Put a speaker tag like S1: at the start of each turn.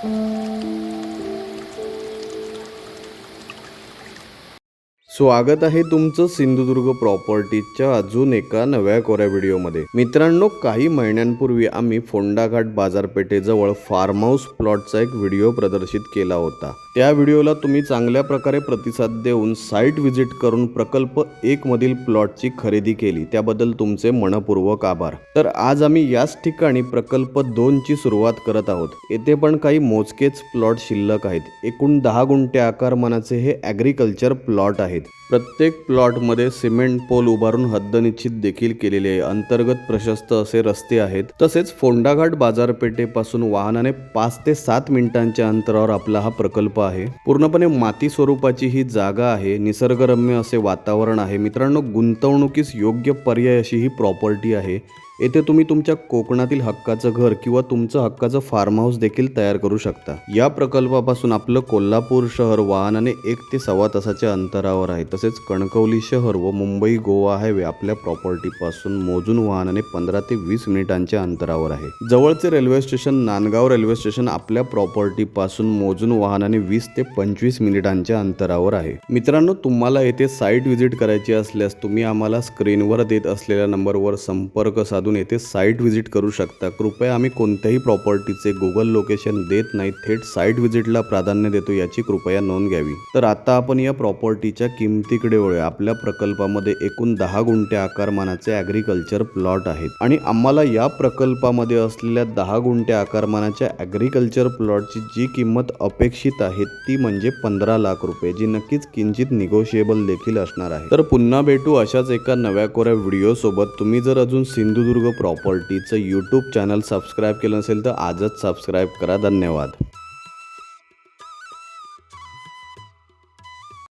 S1: Música स्वागत आहे तुमचं सिंधुदुर्ग प्रॉपर्टीच्या अजून एका नव्या कोऱ्या व्हिडिओमध्ये. मित्रांनो काही महिन्यांपूर्वी आम्ही फोंडाघाट बाजारपेठेजवळ फार्म हाऊस प्लॉटचा एक व्हिडिओ प्रदर्शित केला होता. त्या व्हिडिओला तुम्ही चांगल्या प्रकारे प्रतिसाद देऊन साईट व्हिजिट करून प्रकल्प एक मधील प्लॉटची खरेदी केली. त्याबद्दल तुमचे मनपूर्वक आभार. तर आज आम्ही याच ठिकाणी प्रकल्प दोनची सुरुवात करत आहोत. येथे पण काही मोजकेच प्लॉट शिल्लक आहेत. एकूण दहा गुंठे आकारमानाचे हे ॲग्रिकल्चर प्लॉट आहेत. प्रत्येक प्लॉटमध्ये सिमेंट पोल उभारून हद्द निश्चित देखील केलेले आहे. अंतर्गत प्रशस्त असे रस्ते आहेत. तसेच फोंडाघाट बाजारपेठेपासून वाहनाने पाच ते सात मिनिटांच्या अंतरावर आपला हा प्रकल्प आहे. पूर्णपणे माती स्वरूपाची ही जागा आहे. निसर्गरम्य असे वातावरण आहे. मित्रांनो गुंतवणुकीस योग्य पर्याय अशी ही प्रॉपर्टी आहे. येथे तुम्ही तुमच्या कोकणातील हक्काचं घर किंवा तुमचं हक्काचं फार्म हाऊस देखील तयार करू शकता. या प्रकल्पापासून आपलं कोल्हापूर शहर वाहनाने एक ते सव्वा तासाच्या अंतरावर आहे. तसेच कणकवली शहर व मुंबई गोवा हायवे आपल्या प्रॉपर्टीपासून मोजून वाहनाने पंधरा ते वीस मिनिटांच्या अंतरावर आहे. जवळचे railway station Nandgaon railway station आपल्या प्रॉपर्टीपासून मोजून वाहनाने वीस ते पंचवीस मिनिटांच्या अंतरावर आहे. मित्रांनो तुम्हाला येथे साईट व्हिजिट करायची असल्यास तुम्ही आम्हाला स्क्रीनवर देत असलेल्या नंबरवर संपर्क साधून येथे साईट व्हिजिट करू शकता. कृपया आम्ही कोणत्याही प्रॉपर्टीचे गुगल लोकेशन देत नाही थेट साईट व्हिजिटला प्राधान्य देतो याची कृपया नोंद घ्यावी. तर आता आपण या प्रॉपर्टीच्या किमतीकडे वळूया. आपल्या प्रकल्पामध्ये एकूण दहा गुंठे आकारमानाचे ॲग्रिकल्चर प्लॉट आहेत. आणि आम्हाला या प्रकल्पामध्ये असलेल्या दहा गुंठे आकारमानाच्या ॲग्रिकल्चर प्लॉटची जी किंमत अपेक्षित आहे ती म्हणजे पंधरा लाख रुपये जी नक्कीच किंचित निगोशिएबल देखील असणार आहे. तर पुन्हा भेटू अशाच एका नव्या कोऱ्या व्हिडिओ सोबत. तुम्ही जर अजून सिंधुदुर्ग सिंधुदुर्ग प्रॉपर्टीचं यूट्यूब चॅनल सबस्क्राईब केलं नसेल तर आजच सबस्क्राईब करा. धन्यवाद.